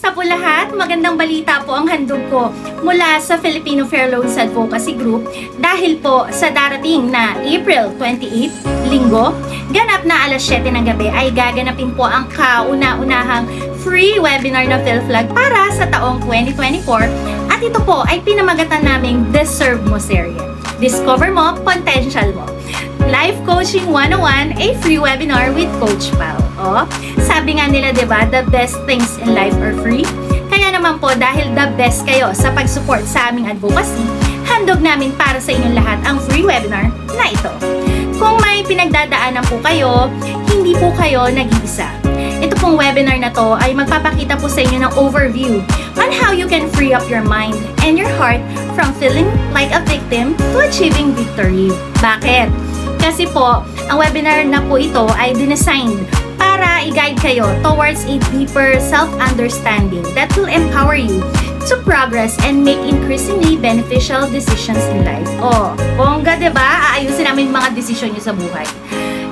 Kamusta po lahat? Magandang balita po ang handog ko mula sa Filipino Fair Loans Advocacy Group dahil po sa darating na April 28, linggo, ganap na alas 7 ng gabi ay gaganapin po ang kauna-unahang free webinar na PhilFlag para sa taong 2024 at ito po ay pinamagatan naming Deserve Mo series. Discover mo, potential mo. Life Coaching 101, a free webinar with Coach Pao. O, sabi nga nila, di ba, the best things in life are free. Kaya naman po, dahil the best kayo sa pag-support sa aming advocacy, handog namin para sa inyong lahat ang free webinar na ito. Kung may pinagdadaanan po kayo, hindi po kayo nag-iisa. Ito pong webinar na to ay magpapakita po sa inyo ng overview on how you can free up your mind and your heart from feeling like a victim to achieving victory. Bakit? Kasi po, ang webinar na po ito ay dinesign para i-guide kayo towards a deeper self-understanding that will empower you to progress and make increasingly beneficial decisions in life. Oh, bongga ba? Aayusin namin mga desisyon niyo sa buhay.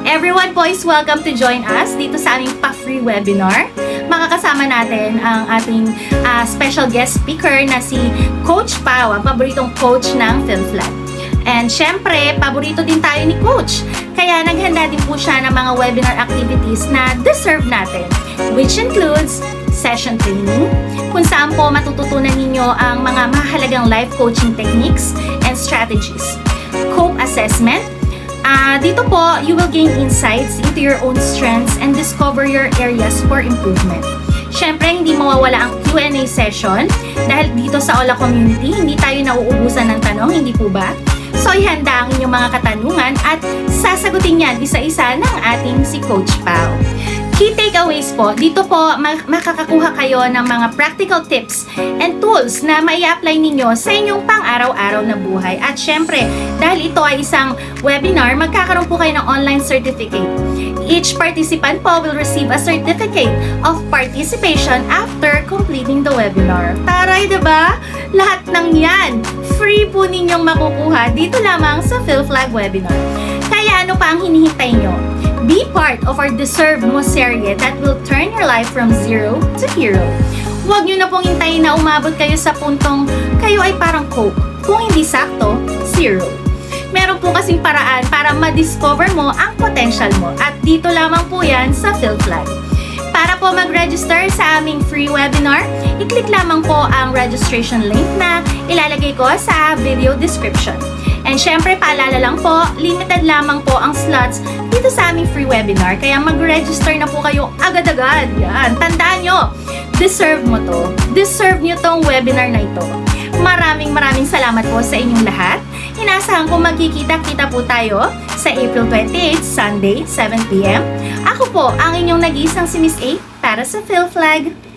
Everyone po is welcome to join us dito sa aming pa-free webinar. Makakasama natin ang ating ah, special guest speaker na si Coach ang paboritong coach ng PhilFlag. And syempre, paborito din tayo ni Coach. Kaya naghanda din po siya ng mga webinar activities na deserve natin, which includes session training, kung saan po matututunan ninyo ang mga mahalagang life coaching techniques and strategies, cope assessment, Ah, dito po, you will gain insights into your own strengths and discover your areas for improvement. Siyempre, hindi mawawala ang Q&A session dahil dito sa Ola Community, hindi tayo nauubusan ng tanong, hindi po ba? So, ihanda ang inyong mga katanungan at sasagutin yan isa-isa ng ating si Coach Pao. Key takeaways po, dito po ma- makakakuha kayo ng mga practical tips and tools na mai apply ninyo sa inyong pang-araw-araw na buhay. At syempre, dahil ito ay isang webinar, magkakaroon po kayo ng online certificate. Each participant po will receive a certificate of participation after completing the webinar. Taray, 'di ba? Lahat ng 'yan free po ninyong makukuha dito lamang sa PhilFlag webinar. Kaya ano pa ang hinihintay nyo? Be part of our Deserve Mo serye that will turn your life from zero to hero. Huwag nyo na pong hintayin na umabot kayo sa puntong kayo ay parang Coke. Kung hindi sakto, zero. Meron po kasing paraan para ma-discover mo ang potential mo at dito lamang po yan sa PhilFlag. Para po mag-register sa aming free webinar, i-click lamang po ang registration link na ilalagay ko sa video description. And syempre, paalala lang po, limited lamang po ang slots dito sa aming free webinar. Kaya mag-register na po kayo agad-agad. Yan, tandaan nyo, deserve mo to. Deserve nyo tong webinar na ito. Maraming maraming salamat po sa inyong lahat. Inaasahan ko magkikita-kita po tayo sa April 28, Sunday, 7pm. Ako po ang inyong nag-iisang si Miss A para sa PhilFlag.